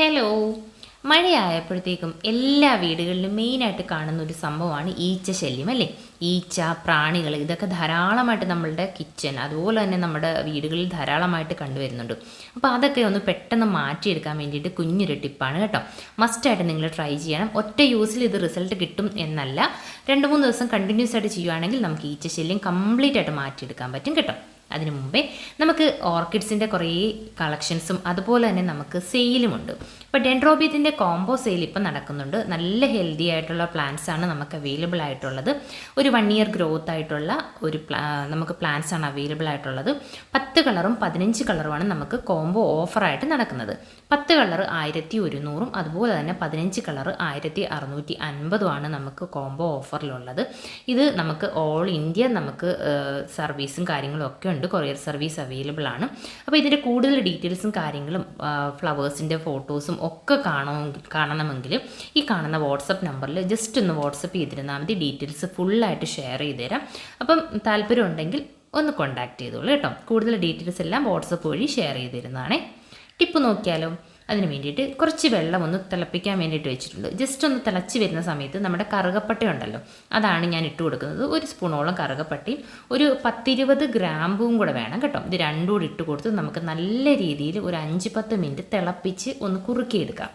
Hello മഴയായപ്പോഴത്തേക്കും എല്ലാ വീടുകളിലും മെയിനായിട്ട് കാണുന്ന ഒരു സംഭവമാണ് ഈച്ച ശല്യം അല്ലേ ഈച്ച പ്രാണികൾ ഇതൊക്കെ ധാരാളമായിട്ട് നമ്മളുടെ കിച്ചൺ അതുപോലെ തന്നെ നമ്മുടെ വീടുകളിൽ ധാരാളമായിട്ട് കണ്ടുവരുന്നുണ്ട്. അപ്പോൾ അതൊക്കെ ഒന്ന് പെട്ടെന്ന് മാറ്റിയെടുക്കാൻ വേണ്ടിയിട്ട് കുഞ്ഞൊരു ടിപ്പാണ് കേട്ടോ. മസ്റ്റായിട്ട് നിങ്ങൾ ട്രൈ ചെയ്യണം. ഒറ്റ യൂസിൽ ഇത് റിസൾട്ട് കിട്ടും എന്നല്ല. രണ്ട് മൂന്ന് ദിവസം കണ്ടിന്യൂസ് ആയിട്ട് ചെയ്യുവാണെങ്കിൽ നമുക്ക് ഈച്ച ശല്യം കംപ്ലീറ്റ് ആയിട്ട് മാറ്റിയെടുക്കാൻ പറ്റും കേട്ടോ. അതിനു മുമ്പേ നമുക്ക് ഓർക്കിഡ്സിന്റെ കുറേ കളക്ഷൻസും അതുപോലെ തന്നെ നമുക്ക് സെയിലുമുണ്ട്. ഇപ്പോൾ ഡെൻഡ്രോബിയത്തിന്റെ കോംബോ സെയിൽ ഇപ്പം നടക്കുന്നുണ്ട്. നല്ല ഹെൽത്തി ആയിട്ടുള്ള പ്ലാന്റ്സ് ആണ് നമുക്ക് അവൈലബിൾ ആയിട്ടുള്ളത്. ഒരു വൺ ഇയർ ഗ്രോത്ത് ആയിട്ടുള്ള ഒരു നമുക്ക് പ്ലാന്റ്സ് ആണ് അവൈലബിൾ ആയിട്ടുള്ളത്. പത്ത് കളറും പതിനഞ്ച് കളറുമാണ് നമുക്ക് കോംബോ ഓഫറായിട്ട് നടക്കുന്നത്. പത്ത് കളർ ആയിരത്തി ഒരുന്നൂറും അതുപോലെ തന്നെ പതിനഞ്ച് കളർ ആയിരത്തി അറുന്നൂറ്റി അൻപതുമാണ് നമുക്ക് കോംബോ ഓഫറിലുള്ളത്. ഇത് നമുക്ക് ഓൾ ഇന്ത്യ നമുക്ക് സർവീസും കാര്യങ്ങളും ഒക്കെ ഉണ്ട്. കൊറിയർ സർവീസ് അവൈലബിൾ ആണ്. അപ്പോൾ ഇതിന്റെ കൂടുതൽ ഡീറ്റെയിൽസും കാര്യങ്ങളും ഫ്ലവേഴ്സിന്റെ ഫോട്ടോസും ഒക്കെ കാണണമെങ്കിൽ കാണണമെങ്കിൽ ഈ കാണുന്ന വാട്സപ്പ് നമ്പറിൽ ജസ്റ്റ് ഒന്ന് വാട്സപ്പ് ചെയ്തിരുന്നാൽ മതി. ഡീറ്റെയിൽസ് ഫുള്ളായിട്ട് ഷെയർ ചെയ്ത് തരാം. അപ്പം താല്പര്യം ഉണ്ടെങ്കിൽ ഒന്ന് കോൺടാക്ട് ചെയ്തോളൂ കേട്ടോ. കൂടുതൽ ഡീറ്റെയിൽസ് എല്ലാം വാട്സപ്പ് വഴി ഷെയർ ചെയ്തിരുന്നതാണേ ടിപ്പ് നോക്കിയാലോ? അതിന് വേണ്ടിയിട്ട് കുറച്ച് വെള്ളം ഒന്ന് തിളപ്പിക്കാൻ വേണ്ടിയിട്ട് വെച്ചിട്ടുണ്ട്. ജസ്റ്റ് ഒന്ന് തിളച്ച് വരുന്ന സമയത്ത് നമ്മുടെ കറുകപ്പട്ട ഉണ്ടല്ലോ അതാണ് ഞാൻ ഇട്ട് കൊടുക്കുന്നത്. ഒരു സ്പൂണോളം കറുകപ്പട്ടയും ഒരു പത്തിരുപത് ഗ്രാമ്പും കൂടെ വേണം കേട്ടോ. ഇത് രണ്ടും കൂടി ഇട്ട് കൊടുത്ത് നമുക്ക് നല്ല രീതിയിൽ ഒരു അഞ്ച് പത്ത് മിനിറ്റ് തിളപ്പിച്ച് ഒന്ന് കുറുക്കിയെടുക്കാം.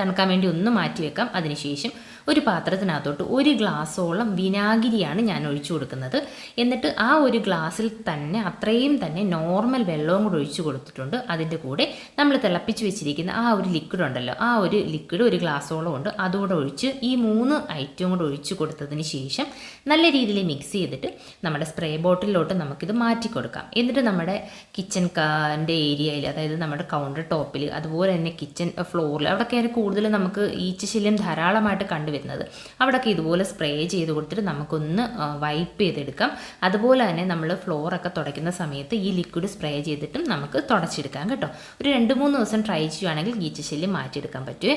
തണുക്കാൻ വേണ്ടി ഒന്ന് മാറ്റി വെക്കാം. അതിനുശേഷം ഒരു പാത്രത്തിനകത്തോട്ട് ഒരു ഗ്ലാസ്സോളം വിനാഗിരിയാണ് ഞാൻ ഒഴിച്ചു കൊടുക്കുന്നത്. എന്നിട്ട് ആ ഒരു ഗ്ലാസ്സിൽ തന്നെ അത്രയും തന്നെ നോർമൽ വെള്ളവും കൂടെ ഒഴിച്ചു കൊടുത്തിട്ടുണ്ട്. അതിന്റെ കൂടെ നമ്മൾ തിളപ്പിച്ച് വെച്ചിരിക്കുന്ന ആ ഒരു ലിക്വിഡ് ഉണ്ടല്ലോ ആ ഒരു ലിക്വിഡ് ഒരു ഗ്ലാസ്സോളം ഉണ്ട്. അതുകൂടെ ഒഴിച്ച് ഈ മൂന്ന് ഐറ്റവും കൂടെ ഒഴിച്ചു കൊടുത്തതിന് ശേഷം നല്ല രീതിയിൽ മിക്സ് ചെയ്തിട്ട് നമ്മുടെ സ്പ്രേ ബോട്ടിലോട്ട് നമുക്കിത് മാറ്റി കൊടുക്കാം. എന്നിട്ട് നമ്മുടെ കിച്ചൺ കാന്റെ ഏരിയയിൽ അതായത് നമ്മുടെ കൗണ്ടർ ടോപ്പിൽ അതുപോലെ തന്നെ കിച്ചൺ ഫ്ലോറിൽ അവിടെയൊക്കെയാണ് കൂടുതൽ നമുക്ക് ഈച്ചശല്യം ധാരാളമായിട്ട് കണ്ടുവരുന്നത്. അവിടെയൊക്കെ ഇതുപോലെ സ്പ്രേ ചെയ്ത് കൊടുത്തിട്ട് നമുക്കൊന്ന് വൈപ്പ് ചെയ്തെടുക്കാം. അതുപോലെ തന്നെ നമ്മൾ ഫ്ലോറൊക്കെ തുടയ്ക്കുന്ന സമയത്ത് ഈ ലിക്വിഡ് സ്പ്രേ ചെയ്തിട്ടും നമുക്ക് തുടച്ചെടുക്കാം കേട്ടോ. ഒരു രണ്ട് മൂന്ന് ദിവസം ട്രൈ ചെയ്യുവാണെങ്കിൽ ഈച്ചശല്യം മാറ്റിയെടുക്കാൻ പറ്റുമേ